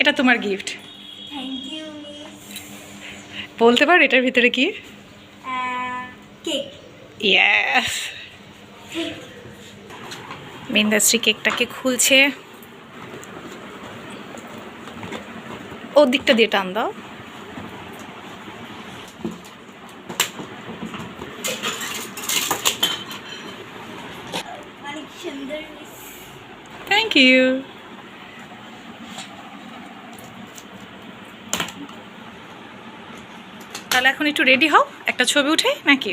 এটা তোমার gift thank you বলতে পারো এটার ভিতরে কি? ইয়াস বিন্দাশ্রী কেকটাকে খুলছে। ও দিকটা দিয়ে টান দাও। অনেক সুন্দর মিস থ্যাংক ইউ তাহলে এখন একটু রেডি হও একটা ছবি উঠে নাকি?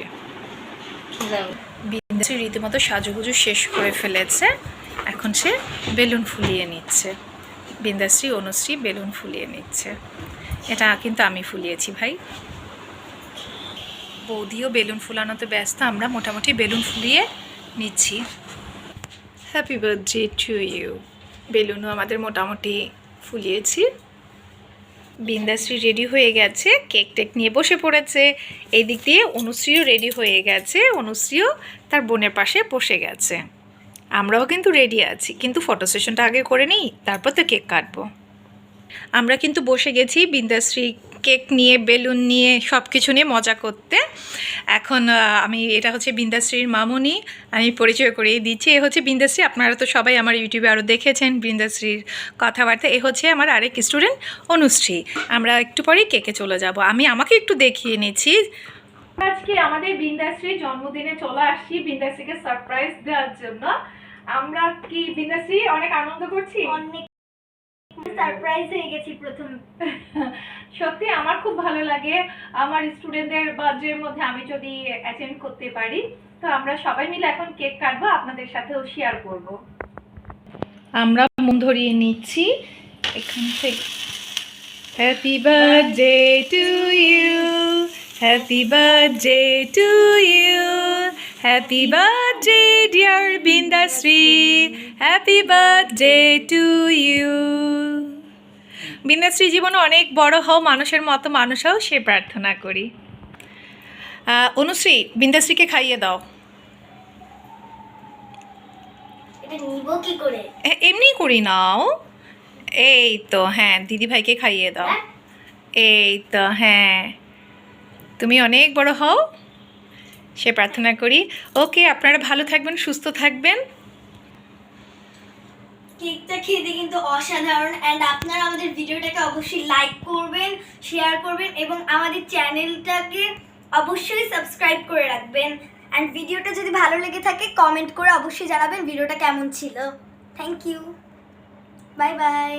বিন্দাশ্রী রীতিমতো সাজুগুজু শেষ করে ফেলেছে। এখন সে বেলুন ফুলিয়ে নিচ্ছে। বিন্দাশ্রী অনুশ্রী বেলুন ফুলিয়ে নিচ্ছে। এটা কিন্তু আমি ফুলিয়েছি ভাই। বৌদিও বেলুন ফুলানোতে ব্যস্ত আমরা মোটামুটি বেলুন ফুলিয়ে নিচ্ছি। হ্যাপি বার্থডে টু ইউ বেলুনও আমাদের মোটামুটি ফুলিয়েছি। বিন্দাশ্রী রেডি হয়ে গেছে কেক টেক নিয়ে বসে পড়েছে। এই দিক দিয়ে অনুশ্রীও রেডি হয়ে গেছে, অনুশ্রীও তার বোনের পাশে বসে গেছে। আমরাও কিন্তু রেডি আছি, কিন্তু ফটো সেশনটা আগে করে নিই, তারপর তো কেক কাটবো। আমরা কিন্তু বসে গেছি বিন্দাশ্রী কেক নিয়ে, বেলুন নিয়ে সব কিছু নিয়ে মজা করতে। এখন আমি, এটা হচ্ছে বিন্দাশ্রীর মামুনি, আমি পরিচয় করিয়ে দিচ্ছি। এ হচ্ছে বিন্দাশ্রী, আপনারা তো সবাই আমার ইউটিউবে আরও দেখেছেন বিন্দাশ্রীর কথাবার্তা। এ হচ্ছে আমার আরেক স্টুডেন্ট অনুশ্রী। আমরা একটু পরেই কেকে চলে যাব। আমি আমাকে একটু দেখিয়ে নিচ্ছি। আজকে আমাদের বিন্দাশ্রীর জন্মদিনে চলে আসছি বিন্দাশ্রীকে সারপ্রাইজ দেওয়ার জন্য। আমরা কি, বিন্দাশ্রী, অনেক আনন্দ করছি? অনেক সারপ্রাইজ হয়ে গেছি প্রথম। সত্যি আমার খুব ভালো লাগে। আমার স্টুডেন্টদের বার্থডের মধ্যে আমি যদি অ্যাটেন্ড করতে পারি, তো আমরা সবাই মিলে এখন কেক কাটবো, আপনাদের সাথেও শেয়ার করব। আমরা মন ধরিয়ে নিচ্ছি। এখান থেকে। Happy birthday to you happy birthday to you happy birthday dear Bindashri happy birthday to you Bindashri জীবনে অনেক বড় হও মানুষের মতো মানুষ হও সে প্রার্থনা করি। অনুশ্রী বিন্দাশ্রীকে খাইয়ে দাও। এমনি করি নাও। এই তো হ্যাঁ দিদি ভাইকে খাইয়ে দাও। হ্যাঁ? এই তো হ্যাঁ। তুমি অনেক বড় হও। সে প্রার্থনা করি। ওকে, আপনারা ভালো থাকবেন, সুস্থ থাকবেন। কেকটা খেতে কিন্তু অসাধারণ। অ্যান্ড আপনারা আমাদের ভিডিওটাকে অবশ্যই লাইক করবেন শেয়ার করবেন এবং আমাদের চ্যানেলটাকে অবশ্যই সাবস্ক্রাইব করে রাখবেন। অ্যান্ড ভিডিওটা যদি ভালো লেগে থাকে কমেন্ট করে অবশ্যই জানাবেন ভিডিওটা কেমন ছিল। Thank you bye bye